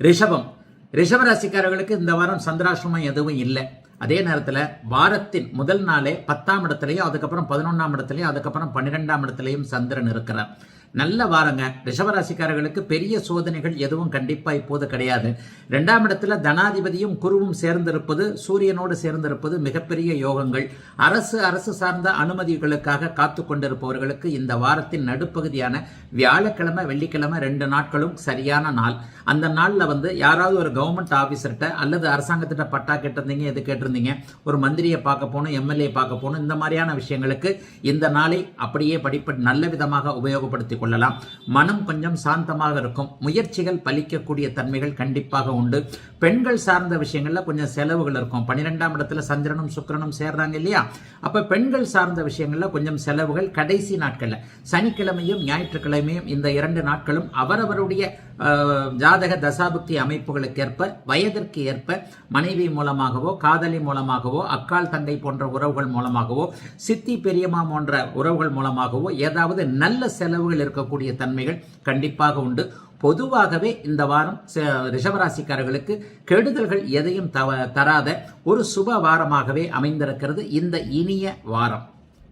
ரிஷபம். ரிஷபராசிக்காரர்களுக்கு இந்த வாரம் சந்திராசிரமம் எதுவும் இல்லை. அதே நேரத்தில் வாரத்தின் முதல் நாளே பத்தாம் இடத்துலையும் அதுக்கப்புறம் பதினொன்றாம் இடத்துலையும் அதுக்கப்புறம் பன்னிரெண்டாம் இடத்துலையும் சந்திரன் இருக்கிறார். நல்ல வாரங்க. ரிஷபராசிக்காரர்களுக்கு பெரிய சோதனைகள் எதுவும் கண்டிப்பா இப்போது கிடையாது. ரெண்டாம் இடத்துல தனாதிபதியும் குருவும் சேர்ந்திருப்பது சூரியனோடு சேர்ந்திருப்பது மிகப்பெரிய யோகங்கள். அரசு அரசு சார்ந்த அனுமதிகளுக்காக காத்து கொண்டிருப்பவர்களுக்கு இந்த வாரத்தின் நடுப்பகுதியான வியாழக்கிழமை வெள்ளிக்கிழமை ரெண்டு நாட்களும் சரியான நாள். அந்த நாளில் வந்து யாராவது ஒரு கவர்மெண்ட் ஆஃபீஸர்கிட்ட அல்லது அரசாங்கத்திட்ட பட்டா கேட்டிருந்தீங்க எது கேட்டிருந்தீங்க? ஒரு மந்திரியை பார்க்க போகணும் எம்எல்ஏ பார்க்க போகணும் இந்த மாதிரியான விஷயங்களுக்கு இந்த நாளை அப்படியே படிப்ப நல்ல விதமாக உபயோகப்படுத்தி உபயோகப்படுத்திக் கொள்ளலாம். மனம் கொஞ்சம் சாந்தமாக இருக்கும். முயற்சிகள் பலிக்கக்கூடிய தன்மைகள் கண்டிப்பாக உண்டு. பெண்கள் சார்ந்த விஷயங்கள்ல கொஞ்சம் செலவுகள் இருக்கும். பன்னிரெண்டாம் இடத்துல சந்திரனும் சுக்கரனும் சேர்றாங்க இல்லையா? அப்ப பெண்கள் சார்ந்த விஷயங்கள்ல கொஞ்சம் செலவுகள் கடைசி நாட்கள்ல. சனிக்கிழமையும் ஞாயிற்றுக்கிழமையும் இந்த இரண்டு நாட்களும் அவரவருடைய ஜாதக தசாபுக்தி அமைப்புகளுக்கு ஏற்ப வயதிற்கு ஏற்ப மனைவி மூலமாகவோ காதலி மூலமாகவோ அக்கால் தங்கை போன்ற உறவுகள் மூலமாகவோ சித்தி பெரியம்மா போன்ற உறவுகள் மூலமாகவோ ஏதாவது நல்ல செலவுகள் இருக்கக்கூடிய தன்மைகள் கண்டிப்பாக உண்டு. பொதுவாகவே இந்த வாரம் ரிஷபராசிக்காரர்களுக்கு கெடுதல்கள் எதையும் தவ- தராத ஒரு சுப வாரமாகவே அமைந்திருக்கிறது இந்த இனிய வாரம்.